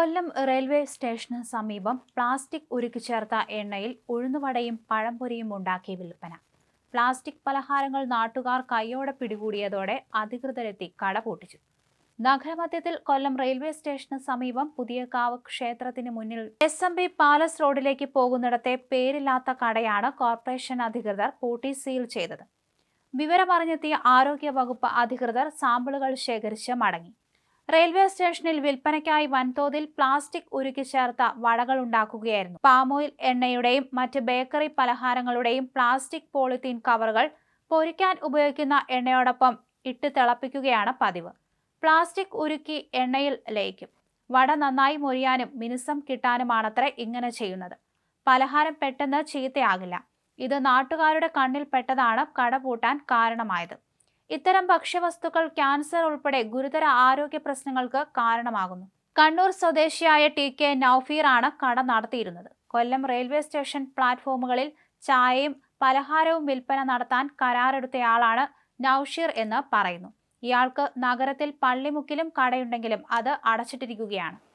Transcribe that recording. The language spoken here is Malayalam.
കൊല്ലം റെയിൽവേ സ്റ്റേഷന് സമീപം പ്ലാസ്റ്റിക് ഉരുക്കി ചേർത്ത എണ്ണയിൽ ഉഴുന്നുവടയും പഴംപൊരിയും ഉണ്ടാക്കി വിൽപ്പന. പ്ലാസ്റ്റിക് പലഹാരങ്ങൾ നാട്ടുകാർ കൈയോടെ പിടികൂടിയതോടെ അധികൃതരെത്തി കട പൂട്ടിച്ചു. നഗരമധ്യത്തിൽ കൊല്ലം റെയിൽവേ സ്റ്റേഷന് സമീപം പുതിയ പുതിയകാവ് ക്ഷേത്രത്തിന് മുന്നിൽ എസ് എം ബി പാലസ് റോഡിലേക്ക് പോകുന്നിടത്തെ പേരില്ലാത്ത കടയാണ് കോർപ്പറേഷൻ അധികൃതർ പൂട്ടി സീൽ ചെയ്തത്. വിവരമറിഞ്ഞെത്തിയ ആരോഗ്യ വകുപ്പ് അധികൃതർ സാമ്പിളുകൾ ശേഖരിച്ച് മടങ്ങി. റെയിൽവേ സ്റ്റേഷനിൽ വിൽപ്പനയ്ക്കായി വൻതോതിൽ പ്ലാസ്റ്റിക് ഉരുക്കി ചേർത്ത വടകൾ ഉണ്ടാക്കുകയായിരുന്നു. പാമോയിൽ എണ്ണയുടെയും മറ്റ് ബേക്കറി പലഹാരങ്ങളുടെയും പ്ലാസ്റ്റിക് പോളിത്തീൻ കവറുകൾ പൊരിക്കാൻ ഉപയോഗിക്കുന്ന എണ്ണയോടൊപ്പം ഇട്ട് തിളപ്പിക്കുകയാണ് പതിവ്. പ്ലാസ്റ്റിക് ഉരുക്കി എണ്ണയിൽ ലയിക്കും. വട നന്നായി മുറിയാനും മിനുസം കിട്ടാനുമാണത്രേ ഇങ്ങനെ ചെയ്യുന്നത്. പലഹാരം പെട്ടെന്ന് ചീത്തയാകില്ല. ഇത് നാട്ടുകാരുടെ കണ്ണിൽ പെട്ടതാണ് കട പൂട്ടാൻ കാരണമായത്. ഇത്തരം ഭക്ഷ്യവസ്തുക്കൾ ക്യാൻസർ ഉൾപ്പെടെ ഗുരുതര ആരോഗ്യ പ്രശ്നങ്ങൾക്ക് കാരണമാകുന്നു. കണ്ണൂർ സ്വദേശിയായ ടി കെ നൌഫീറാണ് കട നടത്തിയിരുന്നത്. കൊല്ലം റെയിൽവേ സ്റ്റേഷൻ പ്ലാറ്റ്ഫോമുകളിൽ ചായയും പലഹാരവും വിൽപ്പന നടത്താൻ കരാറെടുത്തയാളാണ് നൌഷീർ എന്ന് പറയുന്നു. ഇയാൾക്ക് നഗരത്തിൽ പള്ളിമുക്കിലും കടയുണ്ടെങ്കിലും അത് അടച്ചിട്ടിരിക്കുകയാണ്.